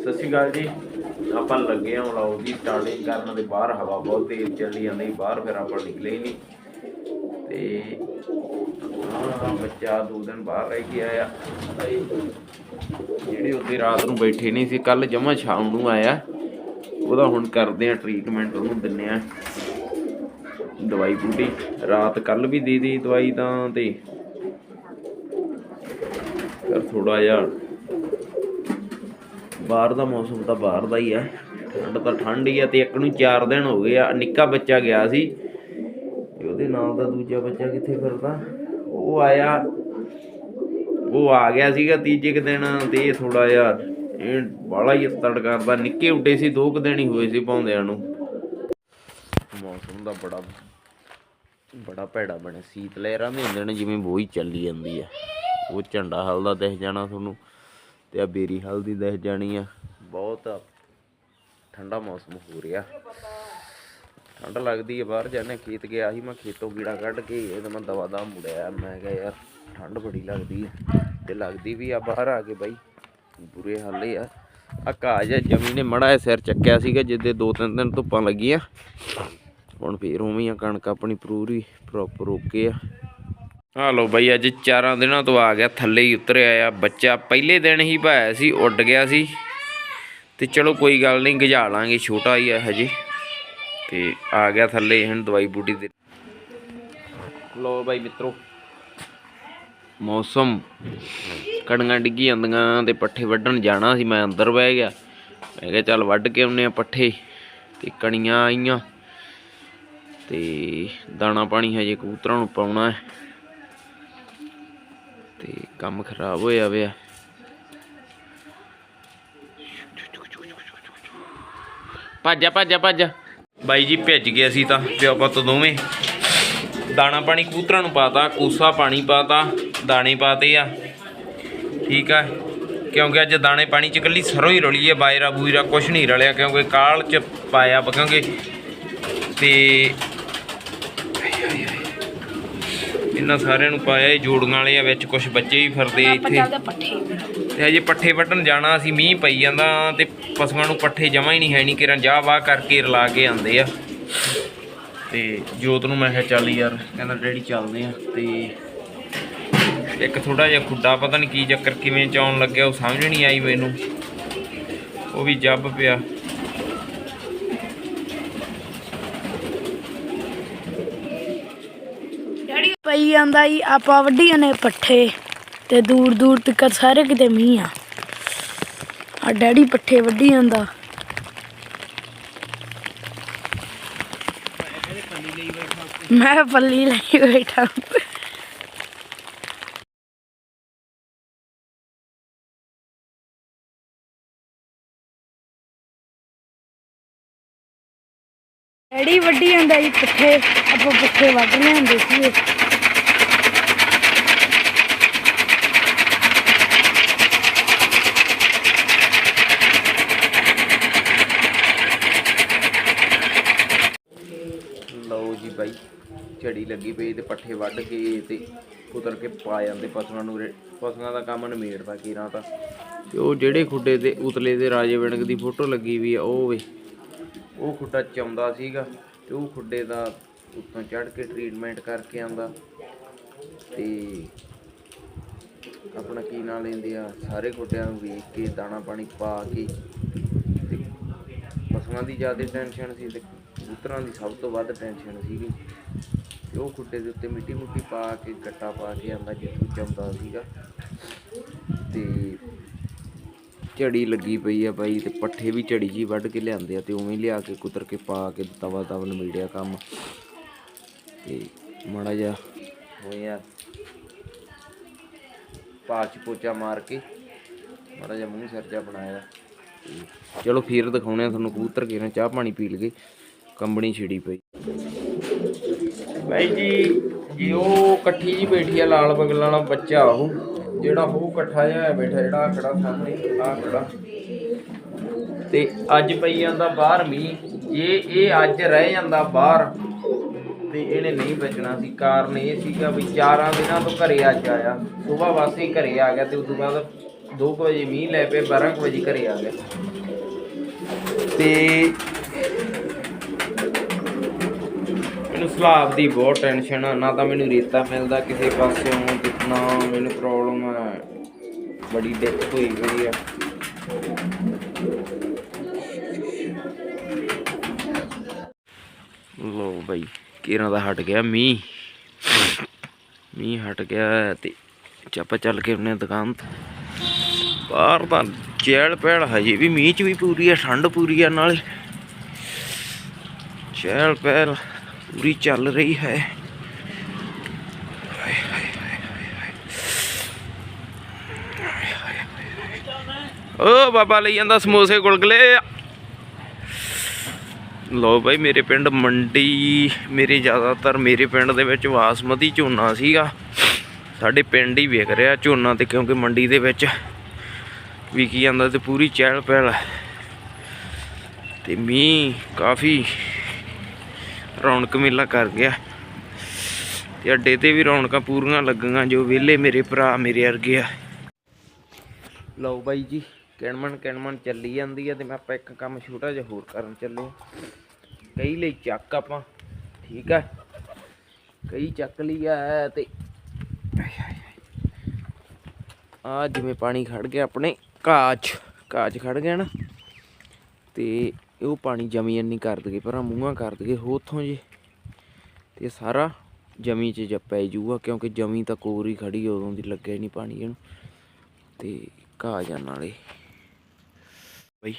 ਸਤਿ ਸ਼੍ਰੀ ਅਕਾਲ ਜੀ। ਆਪਾਂ ਲੱਗੇ ਹਾਂ ਵਲੌਗ ਦੀ ਸਟਾਰਟਿੰਗ ਕਰਨ ਦੇ ਬਾਹਰ, ਹਵਾ ਬਹੁਤ ਤੇਜ਼ ਚੱਲੀ ਜਾਂਦੀ ਬਾਹਰ ਫਿਰ ਆਪਾਂ ਨਿਕਲੇ ਹੀ ਨਹੀਂ। ਤੇ ਬੱਚਾ ਦੋ ਦਿਨ ਬਾਹਰ ਰਹਿ ਕੇ ਆਇਆ। ਜਿਹੜੇ ਉੱਤੇ ਰਾਤ ਨੂੰ ਬੈਠੇ ਨਹੀਂ ਸੀ ਕੱਲ ਜਮਾ ਸ਼ਾਮ ਨੂੰ ਆਇਆ। ਉਹਦਾ ਹੁਣ ਕਰਦੇ ਆ ਟ੍ਰੀਟਮੈਂਟ ਉਹਨੂੰ ਦਿੰਨੇ ਆ ਦਵਾਈ ਬੂਟੀ। ਰਾਤ ਕੱਲ ਵੀ ਦੇ ਦੀ ਦਵਾਈ ਤਾਂ ਤੇ ਫਿਰ ਥੋੜਾ ਜਿਹਾ। ਬਾਹਰ ਦਾ ਮੌਸਮ ਤਾਂ ਬਾਹਰ ਦਾ ਹੀ ਆ। ਠੰਡ ਤਾਂ ਠੰਡ ਹੀ ਆ ਤੇ ਇੱਕ ਨੂੰ 4 ਦਿਨ ਹੋ ਗਏ ਆ। ਨਿੱਕਾ ਬੱਚਾ ਗਿਆ ਸੀ। ਤੇ ਉਹਦੇ ਨਾਲ ਦਾ ਦੂਜਾ ਬੱਚਾ ਕਿੱਥੇ ਫਿਰਦਾ? ਉਹ ਆਇਆ। ਉਹ ਆ ਗਿਆ ਸੀਗਾ ਤੀਜੇ ਕੁ ਦਿਨ ਤੇ ਥੋੜਾ ਜਿਹਾ ਇਹ ਬਾਲਾ ਹੀ ਤੜ ਕਰਦਾ। ਨਿੱਕੇ ਉੱਡੇ ਸੀ, ਦੋ ਕੁ ਦਿਨ ਹੀ ਹੋਏ ਸੀ ਪਾਉਂਦਿਆਂ ਨੂੰ। ਮੌਸਮ ਦਾ ਬੜਾ ਬੜਾ ਭੈੜਾ ਬਣਿਆ। ਸੀਤ ਲਹਿਰਾਂ ਦੇ ਹੁੰਦੇ ਨੇ ਜਿਵੇਂ ਬੋਈ ਚੱਲੀ ਜਾਂਦੀ ਆ। ਉਹ ਝੰਡਾ ਹਲ ਦਾ ਦਿਖ ਜਾਣਾ ਤੁਹਾਨੂੰ ਤੇ ਆ ਬੇਰੀ ਹਲਦੀ ਦਿਖ ਜਾਣੀ ਆ। ਬਹੁਤ ਠੰਡਾ ਮੌਸਮ ਹੋ ਰਿਹਾ। ਠੰਡ ਲੱਗਦੀ ਹੈ ਬਾਹਰ ਜਾਣੇ ਖੇਤ ਗਿਆ ਸੀ, ਮੈਂ ਖੇਤੋਂ ਕੀੜਾ ਕੱਢ ਕੇ ਇਹ ਤਾਂ ਮੈਂ ਦਵਾ ਦਾ ਮੁੜਿਆ। ਮੈਂ ਕਿਹਾ ਯਾਰ, ਠੰਡ ਬੜੀ ਲੱਗਦੀ ਹੈ ਤੇ ਲੱਗਦੀ ਵੀ ਆ ਬਾਹਰ ਆ ਕੇ ਬਾਈ, ਬੁਰੇ ਹਾਲੇ ਆ। ਆ ਕਾਜ ਜਮੀ ਨੇ ਮੜਾ ਸਿਰ ਚੱਕਿਆ ਸੀਗਾ, ਜਿੱਦੇ ਦੋ ਤਿੰਨ ਦਿਨ ਧੁੱਪਾਂ ਲੱਗੀਆਂ। ਹੁਣ ਫੇਰ ਉਵੇਂ ਆ, ਕਣਕ ਆਪਣੀ ਪੂਰੀ ਪ੍ਰੋਪਰ ਓਕੇ ਆ। ਆ ਲੋ ਬਈ, ਅੱਜ ਚਾਰਾਂ ਦਿਨਾਂ ਤੋਂ ਆ ਗਿਆ, ਥੱਲੇ ਹੀ ਉਤਰਿਆ ਆ ਬੱਚਾ। ਪਹਿਲੇ ਦਿਨ ਹੀ ਭਾਇਆ ਸੀ, ਉੱਡ ਗਿਆ ਸੀ। ਤੇ ਚਲੋ ਕੋਈ ਗੱਲ ਨਹੀਂ ਗਜਾ ਲਾਂਗੇ, ਛੋਟਾ ਹੀ ਆ ਹਜੇ। ਤੇ ਆ ਗਿਆ ਥੱਲੇ, ਹੁਣ ਦਵਾਈ ਬੂਟੀ ਦੇ। ਲੋ ਬਾਈ ਮਿੱਤਰੋ, ਮੌਸਮ। ਕਣੀਆਂ ਡਿੱਗੀ ਜਾਂਦੀਆਂ ਤੇ ਪੱਠੇ ਵੱਢਣ ਜਾਣਾ ਸੀ, ਮੈਂ ਅੰਦਰ ਬਹਿ ਗਿਆ। ਮੈਂ ਕਿਹਾ ਚੱਲ ਵੱਢ ਕੇ ਆਉਨੇ ਆ ਪੱਠੇ ਤੇ ਕਣੀਆਂ ਆਈਆਂ। ਤੇ ਦਾਣਾ ਪਾਣੀ ਹਜੇ ਕਬੂਤਰਾਂ ਨੂੰ ਪਾਉਣਾ ਹੈ। ਤੇ ਕੰਮ ਖਰਾਬ ਹੋਇਆ ਵਿਆ ਭੱਜਾ ਭੱਜਾ ਭੱਜਾ ਬਾਈ ਜੀ, ਭਿੱਜ ਗਏ ਅਸੀਂ ਤਾਂ ਪਿਓ ਪੁੱਤ ਦੋਵੇਂ। ਦਾਣਾ ਪਾਣੀ ਕਬੂਤਰਾਂ ਨੂੰ ਪਾਤਾ, ਕੂਸਾ ਪਾਣੀ ਪਾਤਾ, ਦਾਣੇ ਪਾਤੇ ਆ। ਠੀਕ ਆ। ਕਿਉਂਕਿ ਅੱਜ ਦਾਣੇ ਪਾਣੀ ਚ ਇਕੱਲੀ ਸਰੋਂ ਹੀ ਰਲੀ ਹੈ ਬਾਇਰਾ ਬੂਇਰਾ ਕੁਛ ਨਹੀਂ ਰਲਿਆ, ਕਿਉਂਕਿ ਕਾਲ ਚ ਪਾਇਆ ਕਿਉਂਕਿ ਤੇ ਇਹਨਾਂ ਸਾਰਿਆਂ ਨੂੰ ਪਾਇਆ ਇਹ ਜੋੜੀਆਂ ਵਾਲੇ ਆ ਵਿੱਚ ਕੁਝ ਬੱਚੇ ਵੀ ਫਿਰਦੇ ਆ ਇੱਥੇ। ਤੇ ਹਜੇ ਪੱਠੇ ਵੱਢਣ ਜਾਣਾ ਅਸੀਂ ਮੀਂਹ ਪਈ ਜਾਂਦਾ ਤੇ ਪਸ਼ੂਆਂ ਨੂੰ ਪੱਠੇ ਜਮਾ ਹੀ ਨਹੀਂ ਹੈ ਨਹੀਂ ਕਿਰਾਂ ਜਾ ਵਾਹ ਕਰਕੇ ਰਲਾ ਕੇ ਆਉਂਦੇ ਆ। ਤੇ ਜੋਤ ਨੂੰ ਮੈਂ ਕਿਹਾ ਚੱਲ ਯਾਰ ਕਹਿੰਦਾ ਡੈਡੀ ਚੱਲਦੇ ਆ। ਤੇ ਇੱਕ ਥੋੜਾ ਜਿਹਾ ਖੁੱਡਾ ਪਤਾ ਨਹੀਂ ਕੀ ਚੱਕਰ ਕਿਵੇਂ ਚਾਉਣ ਲੱਗਿਆ ਉਹ ਸਮਝ ਨਹੀਂ ਆਈ ਮੈਨੂੰ। ਉਹ ਵੀ ਜੱਬ ਪਿਆ ਡੈਡੀ ਪਈ ਜਾਂਦਾ ਜੀ ਆਪਾਂ ਵੱਢੀਆਂ ਨੇ ਪੱਠੇ ਤੇ ਦੂਰ ਦੂਰ ਤੱਕ ਸਾਰੇ ਕਿਤੇ ਮੀਂਹ ਆ। ਆ ਡੈਡੀ ਪੱਠੇ ਵੱਢੀ ਜਾਂਦਾ। ਮੈਂ ਪੱਲੀ ਲਈ ਬੈਠਾ। ਡੈਡੀ ਵੱਢੀ ਜਾਂਦਾ ਜੀ ਪੱਠੇ, ਆਪਾਂ ਪੱਠੇ ਵੱਢ ਲਿਆਂਦੇ ਸੀ ਲਓ ਜੀ ਬਾਈ ਝੜੀ ਲੱਗੀ ਪਈ ਤੇ ਪੱਠੇ ਵੱਢ ਕੇ ਤੇ ਕੁਤਰ ਕੇ ਪਾ ਜਾਂਦੇ ਪਸ਼ੂਆਂ ਨੂੰ ਰੇ- ਪਸ਼ੂਆਂ ਦਾ ਕੰਮ ਨਿਮੇੜਦਾ ਕੀਰਾਂ ਤਾਂ ਤੇ ਉਹ ਜਿਹੜੇ ਖੁੱਡੇ ਤੇ ਉਤਲੇ ਦੇ ਰਾਜੇ ਵਿਣਕ ਦੀ ਫੋਟੋ ਲੱਗੀ ਵੀ ਆ, ਉਹ ਵੇ, ਉਹ ਖੁੱਡਾ ਚਾਉਂਦਾ ਸੀਗਾ ਤੇ ਉਹ ਖੁੱਡੇ ਦਾ ਉੱਤੋਂ ਚੜ ਕੇ ਟ੍ਰੀਟਮੈਂਟ ਕਰਕੇ ਆਂਦਾ ਤੇ ਆਪਣਾ ਕੀ ਨਾਂ ਲੈਂਦੇ ਆ, ਸਾਰੇ ਖੁੱਡਿਆਂ ਨੂੰ ਵੇਖ ਕੇ, ਦਾਣਾ ਪਾਣੀ ਪਾ ਕੇ ਤੇ ਪਸ਼ੂਆਂ ਦੀ ਜ਼ਿਆਦਾ ਟੈਨਸ਼ਨ ਸੀ ਤੇ ਕਬੂਤਰਾਂ ਦੀ ਸਭ ਤੋਂ ਵੱਧ ਟੈਨਸ਼ਨ ਸੀਗੀ। ਤੇ ਉਹ ਖੁੱਡੇ ਦੇ ਉੱਤੇ ਮਿੱਟੀ ਮੁੱਟੀ ਪਾ ਕੇ ਗੱਟਾ ਪਾ ਕੇ ਆਂਦਾ ਜਿੱਥੋਂ ਚੰਦਾ ਸੀਗਾ। ਤੇ ਝੜੀ ਲੱਗੀ ਪਈ ਆ ਬਾਈ ਤੇ ਪੱਠੇ ਵੀ ਝੜੀ ਜੀ ਵੱਢ ਕੇ ਲਿਆਂਦੇ ਆ ਤੇ ਉਵੇਂ ਲਿਆ ਕੇ ਕੁਤਰ ਕੇ ਪਾ ਕੇ ਤਵਾ ਤਵ ਨਮੀੜਿਆ ਕੰਮ। ਤੇ ਮਾੜਾ ਜਿਹਾ ਹੋਇਆ। ਪਾਚ ਪੋਚਾ ਮਾਰ ਕੇ ਮਾੜਾ ਜਿਹਾ ਮੂੰਹ ਸਿਰ ਜਿਹਾ ਬਣਾਇਆ। ਤੇ ਚਲੋ ਫੇਰ ਦਿਖਾਉਣੇ ਆ ਤੁਹਾਨੂੰ ਕਬੂਤਰ ਕਿਵੇਂ ਚਾਹ ਪਾਣੀ ਪੀ ਲਗੇ। ਕੰਬਣੀ ਛਿੜੀ ਪਈ। ਬਾਈ ਜੀ ਜੀ ਉਹ ਇਕੱਠੀ ਜੀ ਬੈਠੀ ਆ, ਲਾਲ ਬਗਲਾਂ ਵਾਲਾ ਬੱਚਾ ਉਹ, ਜਿਹੜਾ ਉਹ ਇਕੱਠਾ ਜਿਹਾ ਹੋਇਆ ਬੈਠਾ, ਜਿਹੜਾ ਆਹ ਸਾਹਮਣੇ ਆ ਤੇ ਅੱਜ ਪਈ ਜਾਂਦਾ ਬਾਹਰ ਮੀਂਹ, ਜੇ ਇਹ ਅੱਜ ਰਹਿ ਜਾਂਦਾ ਬਾਹਰ, ਤੇ ਇਹਨੇ ਨਹੀਂ ਬਚਣਾ ਸੀ। ਕਾਰਨ ਇਹ ਸੀਗਾ ਵੀ ਚਾਰਾਂ ਦਿਨਾਂ ਤੋਂ ਘਰੇ ਅੱਜ ਆਇਆ। ਸਵੇਰ ਵਾਸਤੇ ਹੀ ਘਰੇ ਆ ਗਿਆ ਤੇ ਉਦੋਂ ਬਾਅਦ 2 ਵਜੇ ਮੀਂਹ ਲੈ ਪਏ 12 ਕੁ ਵਜੇ ਘਰੇ ਆ ਗਿਆ। ਤੇ ਮੈਨੂੰ ਸਲਾਬ ਦੀ ਬਹੁਤ ਟੈਨਸ਼ਨ ਆ, ਨਾ ਤਾਂ ਮੈਨੂੰ ਰੇਤਾ ਮਿਲਦਾ ਕਿਸੇ ਪਾਸਿਓਂ ਤੇ ਨਾ ਮੈਨੂੰ ਪ੍ਰੋਬਲਮ ਹੈ ਬੜੀ ਦਿੱਕਤ ਹੋਈ ਗਈ ਆ। ਲੋ ਭਾਈ ਕਿਰਾਂ ਦਾ ਹਟ ਗਿਆ ਮੀਂਹ। ਮੀਂਹ ਹਟ ਗਿਆ ਤੇ ਚੱਪਾ ਚੱਲ ਕੇ ਉਹਨੇ ਦੁਕਾਨ ਤੇ। ਬਾਹਰ ਤਾਂ ਚਹਿਲ ਪਹਿਲ ਹਜੇ ਵੀ ਮੀਂਹ ਚ ਵੀ ਪੂਰੀ ਆ, ਠੰਡ ਪੂਰੀ ਆ ਨਾਲੇ। ਚਹਿਲ ਪਹਿਲ ਪੂਰੀ ਚੱਲ ਰਹੀ ਹੈ। ਓ ਬਾਬਾ ਲਈ ਜਾਂਦਾ ਸਮੋਸੇ ਗੁਲਗਲੇ। ਲੋ ਭਾਈ ਮੇਰੇ ਪਿੰਡ ਮੰਡੀ, ਮੇਰੇ ਜ਼ਿਆਦਾਤਰ ਮੇਰੇ ਪਿੰਡ ਦੇ ਵਿੱਚ ਬਾਸਮਤੀ ਝੋਨਾ ਸੀਗਾ। ਸਾਡੇ ਪਿੰਡ ਹੀ ਵਿਕ ਰਿਹਾ ਝੋਨਾ ਤੇ ਕਿਉਂਕਿ ਮੰਡੀ ਦੇ ਵਿੱਚ ਵਿਕੀ ਜਾਂਦਾ ਤੇ ਪੂਰੀ ਚਹਿਲ ਪਹਿਲ ਹੈ। ਤੇ ਮੀਂਹ ਕਾਫੀ ਰੌਣਕ ਮੇਲਾ ਕਰ ਗਿਆ। ਤੇ ਅੱਡੇ ਤੇ ਵੀ ਰੌਣਕਾਂ ਪੂਰੀਆਂ ਲੱਗੀਆਂ, ਜੋ ਵਿਹਲੇ ਮੇਰੇ ਭਰਾ ਮੇਰੇ ਵਰਗੇ ਆ। ਲਓ ਬਾਈ ਜੀ ਕਿਣਮਣ ਕਿਣਮਣ ਚੱਲੀ ਜਾਂਦੀ ਆ ਤੇ ਮੈਂ ਆਪਾਂ ਇੱਕ ਕੰਮ ਛੋਟਾ ਜਿਹਾ ਹੋਰ ਕਰਨ ਚੱਲੇ ਕਈ ਲਈ ਚੱਕ ਆਪਾਂ, ਠੀਕ ਆ? ਕਈ ਚੱਕ ਲਈ ਆ ਤੇ ਆ ਜਿਵੇਂ ਪਾਣੀ ਖੜ ਗਿਆ ਆਪਣੇ, ਕਾਚ ਕਾਚ ਖੜ ਗਿਆ ਨਾ। ਤੇ ਉਹ ਪਾਣੀ ਜਮੀ ਇੰਨੀ ਕਰ ਦਗੇ ਪਰ ਮੂੰਹਾਂ ਕਰ ਦਗੇ ਹੋ ਉੱਥੋਂ ਜੀ। ਤੇ ਸਾਰਾ ਜਮੀ 'ਚ ਜੱਪੈ ਜੂਗਾ, ਕਿਉਂਕਿ ਜਮੀ ਤਾਂ ਕੋਰ ਹੀ ਖੜੀ ਉਦੋਂ ਦੀ ਲੱਗਿਆ ਨਹੀਂ ਪਾਣੀ ਇਹਨੂੰ। ਤੇ ਘਾਹ ਜਾਣ ਵਾਲੇ। ਬਈ,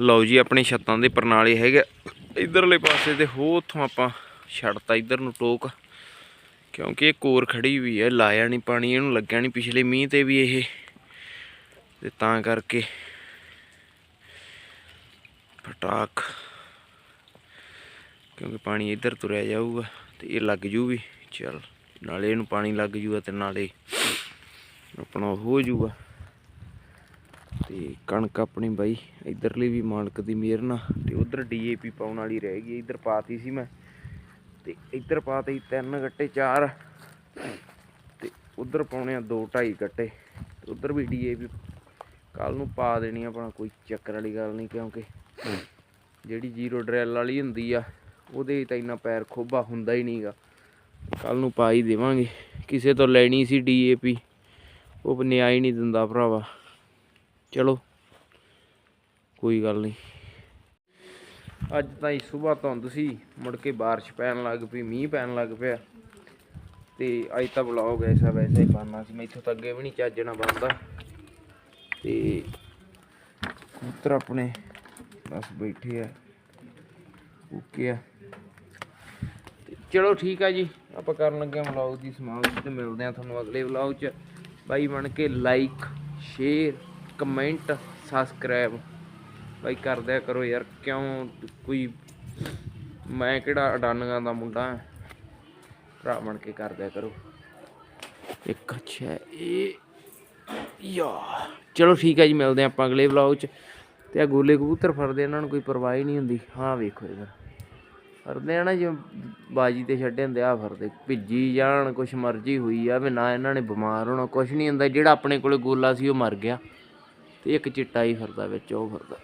ਲਓ ਜੀ, ਆਪਣੇ ਛੱਤਾਂ ਦੇ ਪਰਨਾਲੇ ਹੈਗੇ ਇਧਰਲੇ ਪਾਸੇ ਤੇ ਹੋ ਉੱਥੋਂ ਆਪਾਂ ਛੱਡਤਾ, ਇਧਰ ਨੂੰ ਟੋਕ। ਕਿਉਂਕਿ ਇਹ ਕੋਰ ਖੜੀ ਵੀ ਹੈ ਲਾਇਆ ਨਹੀਂ ਪਾਣੀ, ਇਹਨੂੰ ਲੱਗਿਆ ਨਹੀਂ ਪਿਛਲੇ ਮੀਂਹ ਤੇ ਵੀ ਇਹ। ਤੇ ਤਾਂ ਕਰਕੇ ਫਟਾਕ ਕਿਉਂਕਿ ਪਾਣੀ ਇੱਧਰ ਤੁਰਿਆ ਜਾਊਗਾ ਤੇ ਇਹ ਲੱਗ ਜੂ ਵੀ ਚਲ ਨਾਲੇ ਇਹਨੂੰ ਪਾਣੀ ਲੱਗ ਜੂਗਾ ਤੇ ਨਾਲੇ ਆਪਣਾ ਉਹ ਹੋ ਜੂਗਾ ਤੇ ਕਣਕ ਆਪਣੀ ਬਾਈ ਇਧਰਲੀ ਵੀ ਮਾਲਕ ਦੀ ਮਿਹਰ ਨਾਲ ਤੇ ਉਧਰ ਡੀਏਪੀ ਪਾਉਣ ਵਾਲੀ ਰਹਿ ਗਈ ਇਧਰ ਪਾਤੀ ਸੀ ਮੈਂ ਤੇ ਇੱਧਰ ਪਾਤੀ ਤਿੰਨ ਗੱਟੇ ਚਾਰ ਤੇ ਉਧਰ ਪਾਉਣੇ ਆ ਦੋ ਢਾਈ ਗੱਟੇ ਤੇ ਉਧਰ ਵੀ ਡੀਏਪੀ ਕੱਲ ਨੂੰ ਪਾ ਦੇਣੀ ਆ ਆਪਣਾ ਕੋਈ ਚੱਕਰ ਵਾਲੀ ਗੱਲ ਨਹੀਂ ਕਿਉਂਕਿ ਜਿਹੜੀ ਜ਼ੀਰੋ ਡਰੈਲ ਵਾਲੀ ਹੁੰਦੀ ਆ, ਉਹਦੇ ਤਾਂ ਇੰਨਾ ਪੈਰ ਖੋਬਾ ਹੁੰਦਾ ਹੀ ਨਹੀਂਗਾ ਕੱਲ ਨੂੰ ਪਾ ਹੀ ਦੇਵਾਂਗੇ। ਕਿਸੇ ਤੋਂ ਲੈਣੀ ਸੀ ਡੀਏਪੀ ਉਹ ਨਿਆਂ ਹੀ ਨਹੀਂ ਦਿੰਦਾ ਭਰਾਵਾ। ਚਲੋ, ਕੋਈ ਗੱਲ ਨਹੀਂ। ਅੱਜ ਤਾਂ ਹੀ ਸਵੇਰ ਧੁੰਦ ਸੀ, ਮੁੜ ਕੇ ਬਾਰਿਸ਼ ਪੈਣ ਲੱਗ ਪਈ, ਮੀਂਹ ਪੈਣ ਲੱਗ ਪਿਆ। ਤੇ ਅੱਜ ਤਾਂ ਵਲੌਗ ਐਸਾ ਵੈਸਾ ਹੀ ਬਣਨਾ ਸੀ, ਮੈਥੋਂ ਤਾਂ ਅੱਗੇ ਵੀ ਨਹੀਂ ਚੱਜਣਾ ਬਣਦਾ। ਤੇ ਕਬੂਤਰ ਆਪਣੇ ਬਸ ਬੈਠੇ ਆ। ਓਕੇ ਆ। ਚਲੋ ਠੀਕ ਆ ਜੀ। ਆਪਾਂ ਕਰਨ ਲੱਗੇ ਹਾਂ ਵਲੌਗ ਦੀ ਸਮਾਪਤੀ ਤੇ ਮਿਲਦੇ ਆ ਤੁਹਾਨੂੰ ਅਗਲੇ ਵਲੌਗ 'ਚ। ਬਾਈ ਬਣ ਕੇ ਲਾਈਕ ਸ਼ੇਅਰ ਕਮੈਂਟ ਸਬਸਕ੍ਰਾਈਬ ਬਾਈ ਕਰ ਦਿਆ ਕਰੋ ਯਾਰ, ਕਿਉਂ ਕੋਈ ਮੈਂ ਕਿਹੜਾ ਅਡਾਨੀਆਂ ਦਾ ਮੁੰਡਾ ਹਾਂ। ਭਰਾ ਬਣ ਕੇ ਕਰ ਦਿਆ ਕਰੋ। ਇੱਕ ਅੱਛਾ ਇਹ, ਯਾ। ਚਲੋ ਠੀਕ ਹੈ ਜੀ, ਮਿਲਦੇ ਆਪਾਂ ਅਗਲੇ ਵਲੌਗ 'ਚ। ਤੇ ਆ ਗੋਲੇ ਕਬੂਤਰ ਫੜਦੇ ਇਹਨਾਂ ਨੂੰ ਕੋਈ ਪਰਵਾਹ ਹੀ ਨਹੀਂ ਹੁੰਦੀ। ਹਾਂ, ਵੇਖੋ ਇਧਰ। ਫੜਦੇ ਆ ਨਾ ਜਿਵੇਂ ਬਾਜੀ ਤੇ ਛੱਡੇ ਹੁੰਦੇ ਆ ਫੜਦੇ। ਭਿੱਜੀ ਜਾਣ, ਕੁਛ ਮਰਜ਼ੀ ਹੋਈ ਆ ਵੀ ਨਾ ਇਹਨਾਂ ਨੇ ਬਿਮਾਰ ਹੋਣਾ, ਕੁਛ ਨਹੀਂ ਹੁੰਦਾ। ਜਿਹੜਾ ਆਪਣੇ ਕੋਲੇ ਗੋਲਾ ਸੀ, ਉਹ ਮਰ ਗਿਆ। ਤੇ ਇੱਕ ਚਿੱਟਾ ਹੀ ਫਰਦਾ ਵਿੱਚ, ਉਹ ਫਰਦਾ